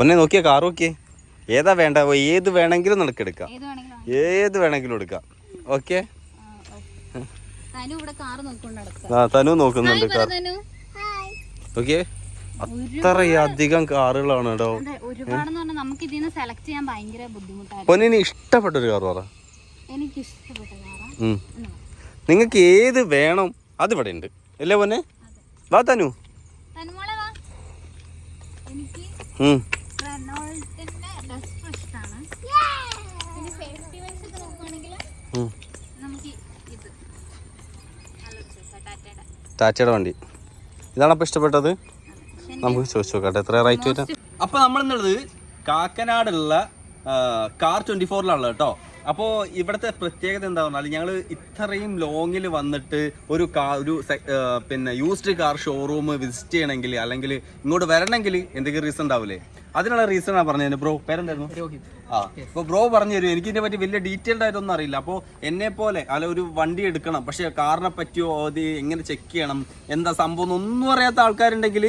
പൊന്നെ നോക്കിയാ കാർ നോക്കിയേ. ഏതാ വേണ്ട ഏത് വേണമെങ്കിലും നിനക്ക് എടുക്കാം. ഏത് വേണമെങ്കിലും എടുക്കാം. ഓക്കെ? ആ, ഓക്കേ. തനു ഇവിടെ കാറ് നോക്കിക്കൊണ്ട് ആ തനു നോക്കുന്നുണ്ട് കാർ. തനു. ഓക്കെ? അത്രയധികം കാറുകളാണ് കേട്ടോ. പൊന്നിന് ഇഷ്ടപ്പെട്ട ഒരു കാർ പറ. എനിക്ക് ഇഷ്ടപ്പെട്ട കാറാ. ഉം. നിങ്ങൾക്ക് ഏത് വേണം അത് ഇവിടെ ഉണ്ട്. അല്ലേ പൊന്നെ? വാ തനു. എനിക്ക് പിന്നെ സേഫ്റ്റി നമുക്ക് ഇത് ടാറ്റയുടെ വണ്ടി. ഇതാണ് അപ്പോൾ ഇഷ്ടപ്പെട്ടത്? നമുക്ക് ചോദിച്ചു നോക്കട്ടെ എത്ര റേറ്റ് വരാം? അപ്പൊ നമ്മൾ എന്നുള്ളത് കാക്കനാടുള്ള കാർ ട്വന്റി ഫോറിലാണല്ലോ കേട്ടോ. അപ്പോൾ ഇവിടുത്തെ പ്രത്യേകത എന്താ പറഞ്ഞാൽ ഞങ്ങൾ ഇത്രയും ലോങ്ങിൽ വന്നിട്ട് ഒരു കാർ ഒരു പിന്നെ യൂസ്ഡ് കാർ ഷോറൂം വിസിറ്റ് ചെയ്യണമെങ്കിൽ അല്ലെങ്കിൽ ഇങ്ങോട്ട് വരണമെങ്കിൽ എന്തെങ്കിലും റീസൺ ഉണ്ടാവില്ലേ അതിനുള്ള റീസൺ ആണ് പറഞ്ഞത് ബ്രോ പേരെന്തായിരുന്നു? ആ അപ്പോൾ ബ്രോ പറഞ്ഞു തരും എനിക്ക് ഇതിനെ പറ്റി വലിയ ഡീറ്റെയിൽഡ് ആയിട്ടൊന്നും അറിയില്ല. അപ്പോൾ എന്നെ പോലെ അല്ല ഒരു വണ്ടി എടുക്കണം പക്ഷേ കാറിനെ പറ്റിയോ അത് എങ്ങനെ ചെക്ക് ചെയ്യണം എന്താ സംഭവം ഒന്നും അറിയാത്ത ആൾക്കാരുണ്ടെങ്കിൽ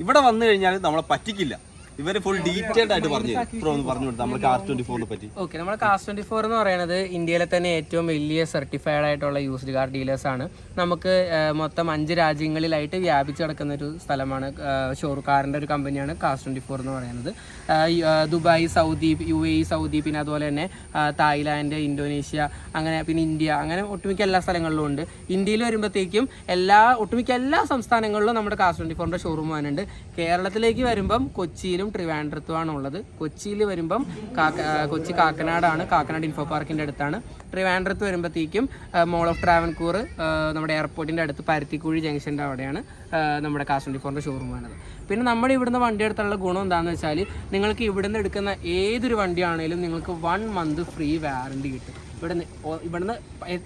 ഇവിടെ വന്നു കഴിഞ്ഞാൽ നമ്മളെ പറ്റിക്കില്ല. ഇവർ ഫുൾ ഡീറ്റെയിൽഡ് ആയിട്ട് പറഞ്ഞു ഒന്ന് പറഞ്ഞു കൊടുത്തു നമ്മൾ കാർ ട്വന്റി ഫോറിനെ പറ്റി. ഓക്കെ നമ്മൾ കാസ് ട്വന്റി ഫോർ എന്ന് പറയുന്നത് ഇന്ത്യയിലെ തന്നെ ഏറ്റവും വലിയ സർട്ടിഫൈഡ് ആയിട്ടുള്ള യൂസ്ഡ് കാർ ഡീലേഴ്സ് ആണ്. നമുക്ക് മൊത്തം അഞ്ച് രാജ്യങ്ങളിലായിട്ട് വ്യാപിച്ചു കിടക്കുന്ന ഒരു സ്ഥലമാണ് ഷോറൂ കാറിന്റെ ഒരു കമ്പനിയാണ് കാസ് ട്വന്റി ഫോർ എന്ന് പറയുന്നത്. Dubai Saudi U A Saudi പിന്നെ അതുപോലെ തന്നെ തായ്ലാൻഡ് ഇന്തോനേഷ്യ അങ്ങനെ പിന്നെ ഇന്ത്യ അങ്ങനെ ഒട്ടുമിക്ക എല്ലാ സ്ഥലങ്ങളിലും ഉണ്ട്. ഇന്ത്യയിൽ വരുമ്പോഴത്തേക്കും എല്ലാ ഒട്ടുമിക്ക എല്ലാ സംസ്ഥാനങ്ങളിലും നമ്മുടെ കാസ് ട്വന്റി ഫോറിന്റെ ഷോറൂം വരുന്നുണ്ട് കേരളത്തിലേക്ക് വരുമ്പം കൊച്ചിയിലും ട്രിവാൻഡ്രത്തുമാണ് ഉള്ളത് കൊച്ചിയിൽ വരുമ്പം കൊച്ചി കാക്കനാടാണ്. കാക്കനാട് ഇൻഫോ പാർക്കിന്റെ അടുത്താണ്. ട്രിവാൻഡ്രത്ത് വരുമ്പോഴത്തേക്കും മോൾ ഓഫ് ട്രാവൻകൂർ നമ്മുടെ എയർപോർട്ടിന്റെ അടുത്ത് പരുത്തിക്കുഴി ജംഗ്ഷന്റെ അവിടെയാണ് നമ്മുടെ കാസ് ട്വന്റി ഫോറിന്റെ ഷോറൂം വേണത് പിന്നെ നമ്മുടെ ഇവിടുന്ന് വണ്ടി എടുത്തുള്ള ഗുണം എന്താണെന്ന് വെച്ചാൽ നിങ്ങൾക്ക് ഇവിടുന്ന് എടുക്കുന്ന ഏതൊരു വണ്ടിയാണെങ്കിലും നിങ്ങൾക്ക് വൺ മന്ത് ഫ്രീ വാറണ്ടി കിട്ടും. ഇവിടുന്ന് ഇവിടുന്ന്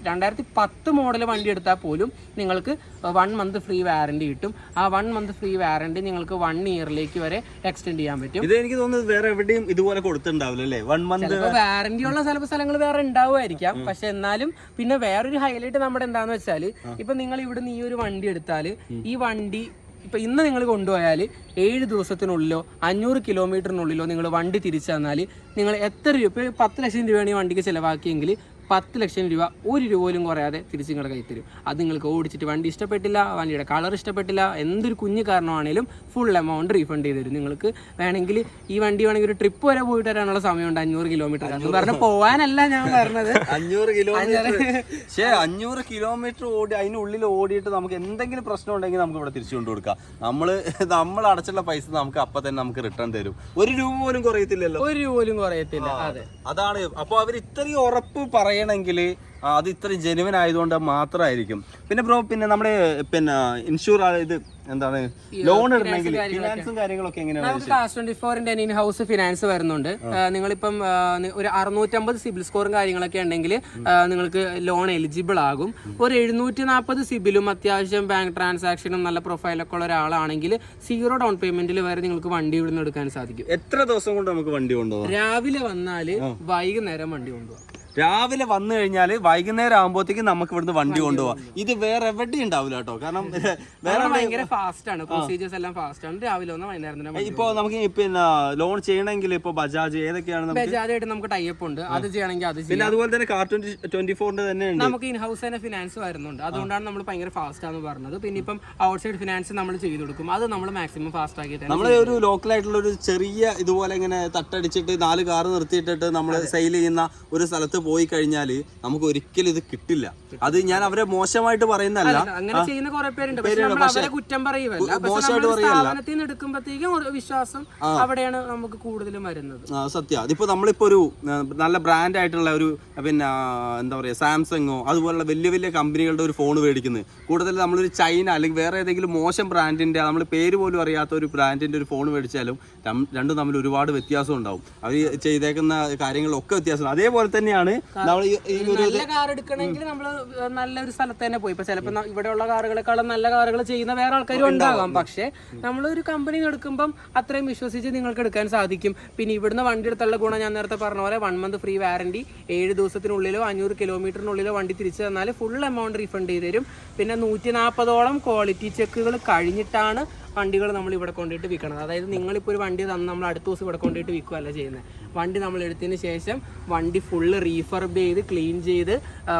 രണ്ടായിരത്തി പത്ത് മോഡൽ വണ്ടി എടുത്താൽ പോലും നിങ്ങൾക്ക് വൺ മന്ത് ഫ്രീ വാറണ്ടി കിട്ടും. ആ വൺ മന്ത് ഫ്രീ വാറണ്ടി നിങ്ങൾക്ക് വൺ ഇയറിലേക്ക് വരെ എക്സ്റ്റെൻഡ് ചെയ്യാൻ പറ്റും. ഇത് എനിക്ക് തോന്നുന്നത് വേറെ എവിടെയും ഇതുപോലെ കൊടുത്തിട്ടുണ്ടാവില്ല അല്ലേ? വൺ മന്ത് വാറണ്ടി ഉള്ള ചിലപ്പോൾ സ്ഥലങ്ങൾ വേറെ ഉണ്ടാവുമായിരിക്കാം. പക്ഷെ എന്നാലും പിന്നെ വേറൊരു ഹൈലൈറ്റ് നമ്മുടെ എന്താണെന്ന് വെച്ചാൽ ഇപ്പൊ നിങ്ങൾ ഇവിടുന്ന് ഈ ഒരു വണ്ടി എടുത്താൽ ഈ വണ്ടി ഇപ്പൊ ഇന്ന് നിങ്ങൾ കൊണ്ടുപോയാൽ ഏഴ് ദിവസത്തിനുള്ളിലോ അഞ്ഞൂറ് കിലോമീറ്ററിനുള്ളിലോ നിങ്ങൾ വണ്ടി തിരിച്ചു തന്നാൽ നിങ്ങൾ എത്ര രൂപ ഇപ്പോൾ പത്ത് ലക്ഷം രൂപയാണ് ഈ വണ്ടിക്ക് ചിലവാക്കിയെങ്കിൽ പത്ത് ലക്ഷം രൂപ ഒരു രൂപ പോലും കുറയാതെ തിരിച്ച് നിങ്ങളുടെ കയ്യിൽ തരും. അത് നിങ്ങൾക്ക് ഓടിച്ചിട്ട് വണ്ടി ഇഷ്ടപ്പെട്ടില്ല വണ്ടിയുടെ കളർ ഇഷ്ടപ്പെട്ടില്ല എന്തൊരു കുഞ്ഞു കാരണമാണെങ്കിലും ഫുൾ എമൗണ്ട് റീഫണ്ട് ചെയ്ത് തരും. നിങ്ങൾക്ക് വേണമെങ്കിൽ ഈ വണ്ടി വേണമെങ്കിൽ ഒരു ട്രിപ്പ് വരെ പോയിട്ട് വരാനുള്ള സമയമുണ്ട്. അഞ്ഞൂറ് കിലോമീറ്റർ എന്ന് പറഞ്ഞാൽ പോവാനല്ല ഞാൻ പറഞ്ഞത്. അഞ്ഞൂറ് കിലോമീറ്റർ അഞ്ഞൂറ്. കിലോമീറ്റർ ഓടി അതിനുള്ളിൽ ഓടിയിട്ട് നമുക്ക് എന്തെങ്കിലും പ്രശ്നം ഉണ്ടെങ്കിൽ നമുക്ക് ഇവിടെ തിരിച്ചു കൊണ്ടു നമ്മൾ നമ്മൾ അടച്ചുള്ള പൈസ നമുക്ക് അപ്പൊ തന്നെ നമുക്ക് റിട്ടേൺ തരും. ഒരു രൂപ പോലും കുറയത്തില്ലല്ലോ. ഒരു രൂപ പോലും കുറയത്തില്ല. അതെ. അതാണ്. അപ്പൊ അവർ ഇത്രയും ഉറപ്പ് പറയണമെങ്കിൽ അത് ഇത്രയും ജെനുവൻ ആയതുകൊണ്ട് മാത്രമായിരിക്കും. പിന്നെ ബ്രോ പിന്നെ നമ്മുടെ പിന്നെ ഇൻഷുർ ഇത് എന്താണ് ലോൺ ഇടണമെങ്കിൽ ഫിനാൻസും കാര്യങ്ങളൊക്കെ എങ്ങനെയാണ് ട്വന്റി ഫോറിന്റെ ഇൻ ഹൗസ് ഫിനാൻസ് വരുന്നുണ്ട്. നിങ്ങളിപ്പം ഒരു അറുന്നൂറ്റമ്പത് സിബിൽ സ്കോറും കാര്യങ്ങളൊക്കെ ഉണ്ടെങ്കിൽ നിങ്ങൾക്ക് ലോൺ എലിജിബിൾ ആകും. ഒരു എഴുന്നൂറ്റി നാൽപ്പത് സിബിലും അത്യാവശ്യം ബാങ്ക് ട്രാൻസാക്ഷനും നല്ല പ്രൊഫൈലൊക്കെ ഉള്ള ഒരാളാണെങ്കിൽ സീറോ ഡൗൺ പേയ്മെന്റിൽ വരെ നിങ്ങൾക്ക് വണ്ടി ഇവിടുന്ന് എടുക്കാൻ സാധിക്കും. എത്ര ദിവസം കൊണ്ട് നമുക്ക് വണ്ടി കൊണ്ടുപോകാം? രാവിലെ വന്നാൽ വൈകുന്നേരം വണ്ടി കൊണ്ടുപോകാം. രാവിലെ വന്നു കഴിഞ്ഞാൽ വൈകുന്നേരം ആകുമ്പോഴത്തേക്കും നമുക്ക് ഇവിടുന്ന് വണ്ടി കൊണ്ടുപോകാം ഇത് വേറെ എവിടെയും ഉണ്ടാവില്ല കേട്ടോ. കാരണം വേറെ ഭയങ്കര ഫാസ്റ്റ് ആണ്. പ്രൊസീജിയേഴ്സ് എല്ലാം ഫാസ്റ്റ് ആണ്. രാവിലെ ഒന്ന് വൈകുന്നേരം ഇപ്പോ നമുക്ക് പിന്നെ ലോൺ ചെയ്യണമെങ്കിൽ ഇപ്പൊ ബജാജ് ഏതൊക്കെയാണ് നമുക്ക് ബജാജായിട്ട് നമുക്ക് ടൈപ്പ് ഉണ്ട്. അത് ചെയ്യണമെങ്കിൽ അത് പിന്നെ അതുപോലെ തന്നെ കാർ ട്വന്റി ഫോറിന്റെ തന്നെ നമുക്ക് ഇൻ ഹൗസ് തന്നെ ഫിനാൻസ് വരുന്നുണ്ട്. അതുകൊണ്ടാണ് നമ്മൾ ഭയങ്കര ഫാസ്റ്റ് ആണെന്ന് പറഞ്ഞത്. പിന്നെ ഇപ്പം ഔട്ട് സൈഡ് ഫിനാൻസ് നമ്മൾ ചെയ്ത് കൊടുക്കും. അത് നമ്മൾ മാക്സിമം ഫാസ്റ്റ് ആക്കിയിട്ട് നമ്മൾ ഒരു ലോക്കൽ ആയിട്ടുള്ള ഒരു ചെറിയ ഇതുപോലെ ഇങ്ങനെ തട്ടടിച്ചിട്ട് നാല് കാർ നിർത്തിയിട്ടിട്ട് നമ്മൾ സെയിൽ ചെയ്യുന്ന ഒരു സ്ഥലത്ത് പോയി കഴിഞ്ഞാൽ നമുക്ക് ഒരിക്കലും ഇത് കിട്ടില്ല. അത് ഞാൻ അവരെ മോശമായിട്ട് പറയുന്നതല്ല. അങ്ങനെ ചെയ്യുന്ന കുറെ പേരുണ്ട്. പക്ഷേ കുറ്റം പറയുമല്ല മോശമായിട്ട് എടുക്കുമ്പോഴത്തേക്കും വിശ്വാസം അവിടെയാണ് നമുക്ക് കൂടുതലും വരുന്നത്. സത്യം. അതിപ്പോ നമ്മളിപ്പോ ഒരു നല്ല ബ്രാൻഡ് ആയിട്ടുള്ള ഒരു പിന്നെ എന്താ പറയാ സാംസങ്ങോ അതുപോലുള്ള വലിയ വലിയ കമ്പനികളുടെ ഒരു ഫോൺ മേടിക്കുന്നത്. കൂടുതൽ നമ്മളൊരു ചൈന അല്ലെങ്കിൽ വേറെ ഏതെങ്കിലും മോശം ബ്രാൻഡിന്റെ നമ്മൾ പേര് പോലും അറിയാത്ത ഒരു ബ്രാൻഡിന്റെ ഒരു ഫോൺ മേടിച്ചാലും രണ്ടും തമ്മിൽ ഒരുപാട് വ്യത്യാസം ഉണ്ടാവും. അവർ ചെയ്തേക്കുന്ന കാര്യങ്ങളൊക്കെ വ്യത്യാസം അതേപോലെ തന്നെയാണ് നമ്മൾ ഈ- ഒരു നല്ല കാർ എടുക്കണമെങ്കിൽ നമ്മൾ നല്ലൊരു സ്ഥലത്ത് തന്നെ പോയി. ഇപ്പൊ ചിലപ്പോൾ ഇവിടെയുള്ള കാറുകളെക്കാളും നല്ല കാറുകൾ ചെയ്യുന്ന വേറെ ആൾക്കാരും ഉണ്ടാകാം പക്ഷേ നമ്മളൊരു കമ്പനി എടുക്കുമ്പം അത്രയും വിശ്വസിച്ച് നിങ്ങൾക്ക് എടുക്കാൻ സാധിക്കും. പിന്നെ ഇവിടുന്ന് വണ്ടി എടുത്തുള്ള ഗുണം ഞാൻ നേരത്തെ പറഞ്ഞ പോലെ വൺ മന്ത് ഫ്രീ വാറണ്ടി ഏഴ് ദിവസത്തിനുള്ളിലോ അഞ്ഞൂറ് കിലോമീറ്ററിനുള്ളിലോ വണ്ടി തിരിച്ചു തന്നാൽ ഫുൾ എമൗണ്ട് റീഫണ്ട് ചെയ്ത് തരും. പിന്നെ നൂറ്റി നാൽപ്പതോളം ക്വാളിറ്റി ചെക്കുകൾ കഴിഞ്ഞിട്ടാണ് വണ്ടികൾ നമ്മൾ ഇവിടെ കൊണ്ടിട്ട് വിൽക്കണം. അതായത് നിങ്ങളിപ്പോൾ ഒരു വണ്ടി തന്ന് നമ്മൾ അടുത്ത ദിവസം ഇവിടെ കൊണ്ടിട്ട് വിൽക്കുകയല്ല ചെയ്യുന്നത് വണ്ടി നമ്മൾ എടുത്തതിന് ശേഷം വണ്ടി ഫുള്ള് റീഫർബ് ചെയ്ത് ക്ലീൻ ചെയ്ത്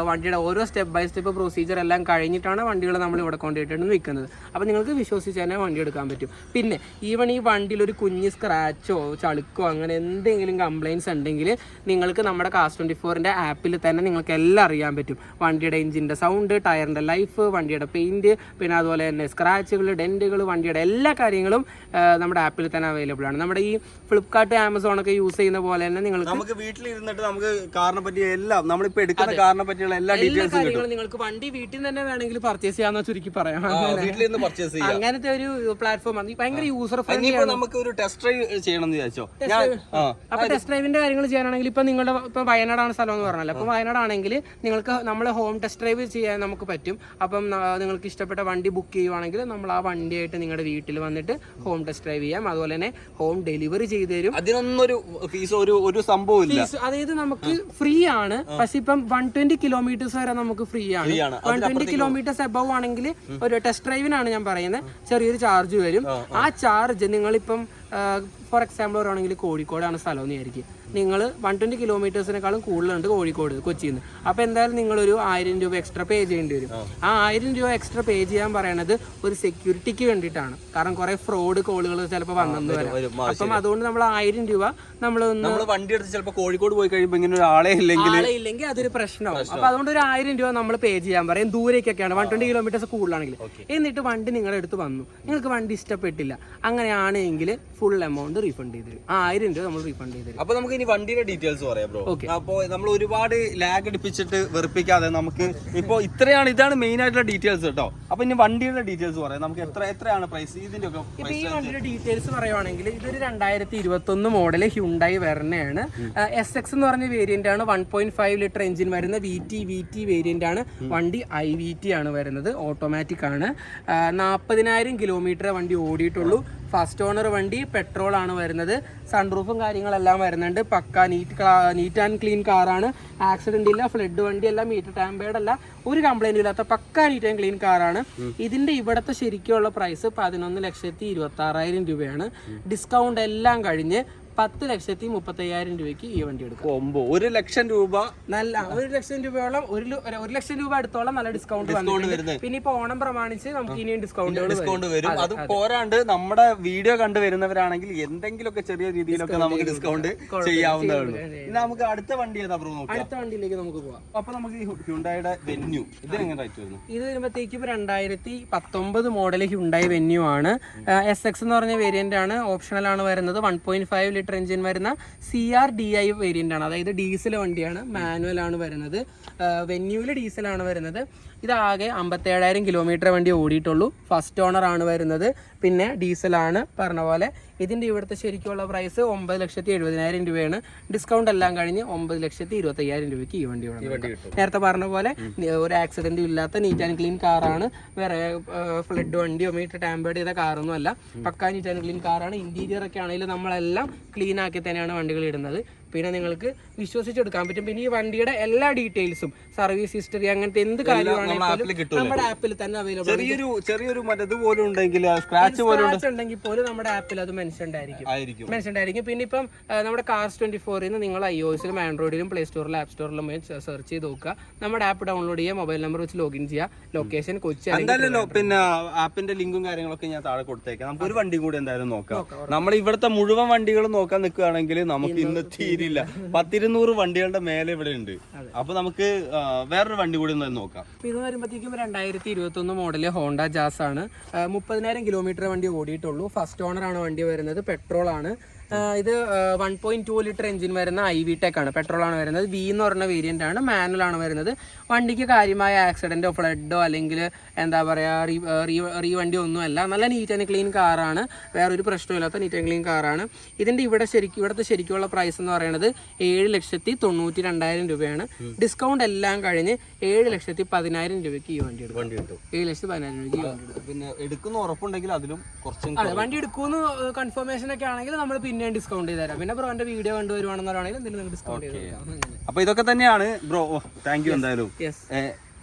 വണ്ടിയുടെ ഓരോ സ്റ്റെപ്പ് ബൈ സ്റ്റെപ്പ് പ്രൊസീജിയർ എല്ലാം കഴിഞ്ഞിട്ടാണ് വണ്ടികൾ നമ്മൾ ഇവിടെ കൊണ്ടുപോയിട്ടാണ് വിൽക്കുന്നത്. അപ്പോൾ നിങ്ങൾക്ക് വിശ്വസിച്ച് തന്നെ വണ്ടി എടുക്കാൻ പറ്റും. പിന്നെ ഈവൺ ഈ വണ്ടിയിൽ ഒരു കുഞ്ഞ് സ്ക്രാച്ചോ ചളുക്കോ അങ്ങനെ എന്തെങ്കിലും കംപ്ലയിൻസ് ഉണ്ടെങ്കിൽ നിങ്ങൾക്ക് നമ്മുടെ കാസ് ട്വന്റി ഫോറിന്റെ ആപ്പിൽ തന്നെ നിങ്ങൾക്ക് എല്ലാം അറിയാൻ പറ്റും. വണ്ടിയുടെ എഞ്ചിന്റെ സൗണ്ട് ടയറിന്റെ ലൈഫ് വണ്ടിയുടെ പെയിന്റ് പിന്നെ അതുപോലെ തന്നെ സ്ക്രാച്ചുകൾ ഡെന്റുകൾ വണ്ടിയുടെ എല്ലാ കാര്യങ്ങളും നമ്മുടെ ആപ്പിൽ തന്നെ അവൈലബിൾ ആണ്. നമ്മുടെ ഈ ഫ്ലിപ്കാർട്ട് ആമസോൺ ഒക്കെ യൂസ് ചെയ്യുന്ന പോലെ തന്നെ നിങ്ങൾ നമുക്ക് വീട്ടിലിരുന്നിട്ട് നമുക്ക് കാറിനെ പറ്റിയ എല്ലാം നമ്മളിപ്പോ എടുക്കുന്ന കാറിനെ പറ്റിയുള്ള എല്ലാ ഡീറ്റെയിൽസ് കാര്യങ്ങളും നിങ്ങൾക്ക് വണ്ടി വീട്ടിൽ തന്നെ വേണമെങ്കിൽ പർച്ചേസ് ചെയ്യാന്ന് ചുരുക്കി പറയാം. വീട്ടിൽ നിന്ന് പർച്ചേസ് ചെയ്യാം. അങ്ങനത്തെ ഒരു പ്ലാറ്റ്ഫോം ആണ്. ഭയങ്കര യൂസർ ഫ്രണ്ട്ലി ആണ്. നമുക്ക് ഒരു ടെസ്റ്റ് ഡ്രൈവ് ചെയ്യണം എന്ന് വിചാരിച്ചോ ഞാൻ അപ്പോൾ അപ്പൊ ടെസ്റ്റ് ഡ്രൈവിന്റെ കാര്യങ്ങൾ ചെയ്യാനാണെങ്കിൽ ഇപ്പൊ നിങ്ങളുടെ ഇപ്പൊ വയനാടാണ് സ്ഥലം എന്ന് പറഞ്ഞല്ലോ. അപ്പൊ വയനാടാണെങ്കിൽ നിങ്ങൾക്ക് നമ്മൾ ഹോം ടെസ്റ്റ് ഡ്രൈവ് ചെയ്യാൻ നമുക്ക് പറ്റും. അപ്പം നിങ്ങൾക്ക് ഇഷ്ടപ്പെട്ട വണ്ടി ബുക്ക് ചെയ്യുവാണെങ്കിൽ നമ്മൾ ആ വണ്ടിയായിട്ട് നിങ്ങളുടെ വീട്ടിൽ വന്നിട്ട് ഹോം ടെസ്റ്റ് ഡ്രൈവ് ചെയ്യാം. അതുപോലെ തന്നെ ഹോം ഡെലിവറി ചെയ്തു തരും. അതിനൊന്നൊരു ഫീസ് ഒരു ഒരു സംഭവം അതായത് നമുക്ക് ഫ്രീ ആണ്. പക്ഷെ ഇപ്പം വൺ ട്വന്റി കിലോമീറ്റേഴ്സ് വരെ നമുക്ക് ഫ്രീ ആണ്. വൺ ട്വന്റി കിലോമീറ്റേഴ്സ് എബവ് ആണെങ്കിൽ ഒരു ടെസ്റ്റ് ഡ്രൈവിനാണ് ഞാൻ പറയുന്നത്. ചെറിയൊരു ചാർജ് വരും. ആ ചാർജ് നിങ്ങളിപ്പം ഫോർ എക്സാമ്പിൾ പറയുകയാണെങ്കിൽ കോഴിക്കോടാണ് സ്ഥലം എന്ന് വിചാരിക്കും. നിങ്ങൾ വൺ ട്വന്റി കിലോമീറ്റേഴ്സിനേക്കാളും കൂടുതലുണ്ട് കോഴിക്കോട് കൊച്ചിയിൽ നിന്ന് അപ്പോൾ എന്തായാലും നിങ്ങളൊരു ആയിരം രൂപ എക്സ്ട്രാ പേ ചെയ്യേണ്ടി വരും. ആ. ആയിരം രൂപ എക്സ്ട്രാ പേ ചെയ്യാൻ പറയണത് ഒരു സെക്യൂരിറ്റിക്ക് വേണ്ടിയിട്ടാണ്. കാരണം കുറെ ഫ്രോഡ് കോളുകൾ ചിലപ്പോൾ വന്നെന്ന് വരാം. അപ്പം അതുകൊണ്ട് നമ്മൾ ആയിരം രൂപ നമ്മൾ വണ്ടി എടുത്ത് ചിലപ്പോൾ കോഴിക്കോട് പോയി കഴിയുമ്പോൾ ഇങ്ങനെ ഒരാളെ ഇല്ലെങ്കിൽ ആളെ ഇല്ലെങ്കിൽ അതൊരു പ്രശ്നമാണ് അപ്പോൾ അതുകൊണ്ട് ഒരു ആയിരം രൂപ നമ്മൾ പേ ചെയ്യാൻ പറയും. ദൂരേക്കൊക്കെയാണ്. വൺ ട്വന്റി കിലോമീറ്റേഴ്സ് കൂടുതലാണെങ്കിൽ എന്നിട്ട് വണ്ടി നിങ്ങളുടെ അടുത്ത് വന്നു. നിങ്ങൾക്ക് വണ്ടി ഇഷ്ടപ്പെട്ടില്ല. അങ്ങനെയാണെങ്കിൽ ഫുൾ എമൗണ്ട് റീഫണ്ട് ചെയ്ത് തരും. ആയിരം രൂപ നമ്മൾ റീഫണ്ട് ചെയ്ത് തരും. അപ്പൊ നമുക്ക് ഇനി വണ്ടിയുടെ ഡീറ്റെയിൽസ് പറയാം ബ്രോ. അപ്പോ നമ്മൾ ഒരുപാട് ലാഗ് അടിപ്പിച്ചിട്ട് വെറുപ്പിക്കാതെ നമുക്ക് ഇപ്പോ ഇത്രയാണ് ഇതാണ് മെയിൻ ആയിട്ടുള്ള ഡീറ്റെയിൽസ് കേട്ടോ അപ്പൊ ഇനി വണ്ടിയുടെ ഡീറ്റെയിൽസ് പറയാം. നമുക്ക് എത്ര എത്രയാണ് പ്രൈസ് ഇതിന്റെ ഒക്കെ ഈ വണ്ടിയുടെ ഡീറ്റെയിൽസ് പറയുവാണെങ്കിൽ ഇതൊരു രണ്ടായിരത്തി ഇരുപത്തി ഒന്ന് മോഡൽ ഹ്യുണ്ടായി വെർണയാണ് എസ് എക്സ് എന്ന് പറഞ്ഞ വേരിയന്റ് ആണ്. One point five litre engine വരുന്ന V T V T variant ആണ്. വണ്ടി ഐ വി ടി ആണ് വരുന്നത്. ഓട്ടോമാറ്റിക് ആണ്. നാൽപ്പതിനായിരം കിലോമീറ്റർ വണ്ടി ഓടിയിട്ടുള്ളൂ. ഫസ്റ്റ് ഓണർ വണ്ടി പെട്രോൾ ആണ് വരുന്നത്. സൺറൂഫും കാര്യങ്ങളെല്ലാം വരുന്നുണ്ട്. പക്ക നീറ്റ് നീറ്റ് ആൻഡ് ക്ലീൻ കാറാണ് ആക്സിഡന്റ് ഇല്ല ഫ്ലഡ് വണ്ടി അല്ല മീറ്റർ ടാമ്പേഡ് അല്ല ഒരു കംപ്ലൈന്റ് ഇല്ലാത്ത പക്ക നീറ്റ് ആൻഡ് ക്ലീൻ കാറാണ് ഇതിന്റെ ഇവിടുത്തെ ശരിക്കുള്ള പ്രൈസ് പതിനൊന്ന് ലക്ഷത്തി ഇരുപത്തി ആറായിരം രൂപയാണ്. ഡിസ്കൗണ്ട് എല്ലാം കഴിഞ്ഞ് പത്ത് ലക്ഷത്തി മുപ്പത്തയ്യായിരം രൂപയ്ക്ക് ഈ വണ്ടി എടുക്കും. ഒരു ലക്ഷം രൂപ നല്ല ഒരു ലക്ഷം രൂപയോളം ഒരു ലു- ഒരു ലക്ഷം രൂപ അടുത്തോളം നല്ല ഡിസ്കൗണ്ട് വന്നിട്ടുണ്ട്. പിന്നെ ഇപ്പൊ ഓണം പ്രമാണിച്ച് നമുക്ക് ഇനിയും ഡിസ്കൗണ്ടുകൾ ഡിസ്കൗണ്ട് വരും. അത് പോരാണ്ട് നമ്മുടെ വീഡിയോ കണ്ടു വരുന്നവരാണെങ്കിൽ എന്തെങ്കിലുമൊക്കെ ചെറിയ രീതിയിലൊക്കെ നമുക്ക് ഡിസ്കൗണ്ട് ചെയ്യാവുന്നതാണ് ഉള്ളൂ ഇനി നമുക്ക് അടുത്ത വണ്ടി ഏതാ നോക്കാം. അടുത്ത വണ്ടിയിലേക്ക് നമുക്ക് പോവാം. അപ്പൊ നമുക്ക് ഈ ഹ്യുണ്ടായുടെ വെന്യൂ ഇത് എങ്ങനെ റേറ്റ് വരുന്നു? ഇത് വരുമ്പോഴത്തേക്കും രണ്ടായിരത്തി പത്തൊമ്പത് മോഡൽ ഹ്യുണ്ടായി വെന്യൂ ആണ്. എസ് എക്സ് എന്ന് പറഞ്ഞ വേരിയന്റ് ആണ്. ഓപ്ഷണൽ ആണ് വരുന്നത്. One point five litre engine വരുന്ന C R D I variant ആണ്. അതായത് ഡീസൽ വണ്ടിയാണ് മാനുവൽ ആണ് വരുന്നത്. വെന്യൂവിൽ ഡീസലാണ് വരുന്നത്. ഇതാകെ അമ്പത്തേഴായിരം കിലോമീറ്റർ വണ്ടി ഓടിയിട്ടുള്ളൂ. ഫസ്റ്റ് ഓണർ ആണ് വരുന്നത്. പിന്നെ ഡീസലാണ് പറഞ്ഞ പോലെ ഇതിന്റെ ഇവിടുത്തെ ശരിക്കുള്ള പ്രൈസ് ഒമ്പത് ലക്ഷത്തി എഴുപതിനായിരം രൂപയാണ്. ഡിസ്കൗണ്ട് എല്ലാം കഴിഞ്ഞ് ഒമ്പത് ലക്ഷത്തി ഇരുപത്തയ്യായിരം രൂപയ്ക്ക് ഈ വണ്ടി ഇവിടെ നേരത്തെ പറഞ്ഞ പോലെ ഒരു ആക്സിഡന്റും ഇല്ലാത്ത നീറ്റ് ആൻഡ് ക്ലീൻ കാറാണ് വേറെ ഫ്ലഡ് വണ്ടിയോ മീറ്റർ ടാമ്പേഡ് ചെയ്ത കാറൊന്നും അല്ല പക്കാ നീറ്റ് ആൻഡ് ക്ലീൻ കാറാണ് ഇന്റീരിയർ ഒക്കെ ആണെങ്കിലും നമ്മളെല്ലാം ക്ലീൻ ആക്കി തന്നെയാണ് വണ്ടികൾ ഇടുന്നത്. പിന്നെ നിങ്ങൾക്ക് വിശ്വസിച്ചെടുക്കാൻ പറ്റും. പിന്നെ ഈ വണ്ടിയുടെ എല്ലാ ഡീറ്റെയിൽസും സർവീസ് ഹിസ്റ്ററി അങ്ങനത്തെ എന്ത് കാര്യമാണെങ്കിലും നമ്മുടെ ആപ്പിൽ തന്നെ അവൈലബിൾ ചെറിയൊരു ചെറിയൊരു പോലും ഉണ്ടെങ്കിൽ സ്ക്രാച്ച് ഉണ്ടെങ്കിൽ പോലും നമ്മുടെ ആപ്പിൽ അത് മെൻഷൻഡ് ആയിരിക്കും. മെൻഷൻ മെൻഷൻഡ് ആയിരിക്കും. പിന്നെ ഇപ്പം നമ്മുടെ കാർസ് ട്വന്റി ഫോറിൽ നിന്ന് നിങ്ങൾ ഐ ഒ എസിലും ആൻഡ്രോയിഡിലും പ്ലേ സ്റ്റോറിലും ആപ്പ് സ്റ്റോറിലും പോയി സെർച്ച് ചെയ്ത് നോക്കുക. നമ്മുടെ ആപ്പ് ഡൗൺലോഡ് ചെയ്യുക മൊബൈൽ നമ്പർ വെച്ച് ലോഗിൻ ചെയ്യുക ലൊക്കേഷൻ കൊച്ചി എന്തായാലും പിന്നെ ആപ്പിന്റെ ലിങ്കും കാര്യങ്ങളൊക്കെ ഞാൻ താഴെ കൊടുത്തേക്കാം. നമുക്ക് ഒരു വണ്ടി കൂടി എന്തായാലും നോക്കാം. നമ്മൾ ഇവിടുത്തെ മുഴുവൻ വണ്ടികളും നോക്കാൻ നിൽക്കുകയാണെങ്കിൽ നമുക്ക് ഇന്ന് തീരില്ല പത്തിരുന്നൂറ് വണ്ടികളുടെ മേലെ ഇവിടെ ഉണ്ട്. അപ്പൊ നമുക്ക് വേറൊരു വണ്ടി കൂടി ഒന്ന് നോക്കാം. ഇത് വരുമ്പോഴത്തേക്കും രണ്ടായിരത്തി ഇരുപത്തി ഒന്ന് മോഡൽ ഹോണ്ട ജാസ് ആണ് മുപ്പതിനായിരം കിലോമീറ്റർ വണ്ടി ഓടിയിട്ടുള്ളൂ. ഫസ്റ്റ് ഓണർ ആണ് വണ്ടി വരുന്നത്. പെട്രോൾ ആണ് ഇത് one point two litre engine വരുന്ന ഐ വി ടെക് ആണ്. പെട്രോൾ ആണ് വരുന്നത്. വി എന്ന് പറഞ്ഞ വേരിയന്റ് ആണ്. മാനുവൽ ആണ് വരുന്നത്. വണ്ടിക്ക് കാര്യമായ ആക്സിഡന്റോ ഫ്ലഡോ അല്ലെങ്കിൽ എന്താ പറയാ റീ വണ്ടി ഒന്നുമല്ല. നല്ല നീറ്റ് ആൻഡ് ക്ലീൻ കാറാണ് വേറെ വേറൊരു പ്രശ്നമില്ലാത്ത നീറ്റ് ആൻഡ് ക്ലീൻ കാറാണ് ഇതിന്റെ ഇവിടെ ശരിക്കും ഇവിടുത്തെ ശരിക്കുള്ള പ്രൈസ് എന്ന് പറയുന്നത് ഏഴ് ലക്ഷത്തി തൊണ്ണൂറ്റി രണ്ടായിരം രൂപയാണ് ഡിസ്കൗണ്ട് എല്ലാം കഴിഞ്ഞ് ഏഴ് ലക്ഷത്തി പതിനായിരം രൂപയ്ക്ക് ഈ വണ്ടി എടുക്കും. വണ്ടി കിട്ടും ഏഴ് ലക്ഷത്തി പതിനായിരം രൂപയ്ക്ക് വണ്ടി എടുക്കും. പിന്നെ എടുക്കുന്ന ഉറപ്പുണ്ടെങ്കിൽ അതിലും കുറച്ച് വണ്ടി എടുക്കുമെന്ന് കൺഫർമേഷൻ ഒക്കെ ആണെങ്കിൽ നമ്മൾ പിന്നെയും ഡിസ്കൗണ്ട് ചെയ്ത് തരാം പിന്നെ ബ്രോന്റെ വീഡിയോ കണ്ടുവരുവാണെന്ന് പറയുകയാണെങ്കിൽ എന്തെങ്കിലും ഡിസ്കൗണ്ട് ചെയ്ത് തരാം അപ്പൊ ഇതൊക്കെ തന്നെയാണ്. ബ്രോ താങ്ക് യു എന്തായാലും. ഏ,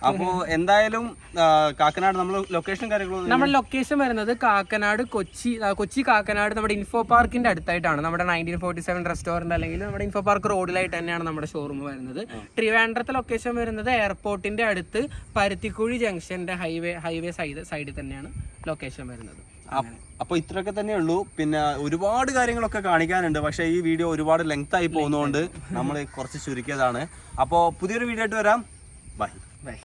അപ്പോ എന്തായാലും ആ, കാക്കനാട് നമ്മൾ ലൊക്കേഷൻ കാര്യങ്ങളൊന്നും നമ്മുടെ ലൊക്കേഷൻ വരുന്നത് കാക്കനാട് കൊച്ചി ആ, കൊച്ചി കാക്കനാട് നമ്മുടെ ഇൻഫോ പാർക്കിന്റെ അടുത്തായിട്ടാണ്. നമ്മുടെ നയന്റീൻ ഫോർട്ടി സെവൻ റെസ്റ്റോറന്റ് അല്ലെങ്കിൽ നമ്മുടെ ഇൻഫോ പാർക്ക് റോഡിലായിട്ട് തന്നെയാണ് നമ്മുടെ ഷോറൂം വരുന്നത്. ട്രിവാൻഡ്രത്തെ ലൊക്കേഷൻ വരുന്നത് എയർപോർട്ടിന്റെ അടുത്ത് പരുത്തിക്കുഴി ജംഗ്ഷന്റെ ഹൈവേ ഹൈവേ സൈഡ് സൈഡിൽ തന്നെയാണ് ലൊക്കേഷൻ വരുന്നത്. അപ്പോൾ ഇത്രയൊക്കെ തന്നെ ഉള്ളൂ. പിന്നെ ഒരുപാട് കാര്യങ്ങളൊക്കെ കാണിക്കാനുണ്ട്. പക്ഷെ ഈ വീഡിയോ ഒരുപാട് ലെങ്ത് ആയി പോകുന്നതുകൊണ്ട് നമ്മൾ കുറച്ച് ചുരുക്കിയതാണ്. അപ്പോൾ പുതിയൊരു വീഡിയോ ആയിട്ട് വരാം. ബൈ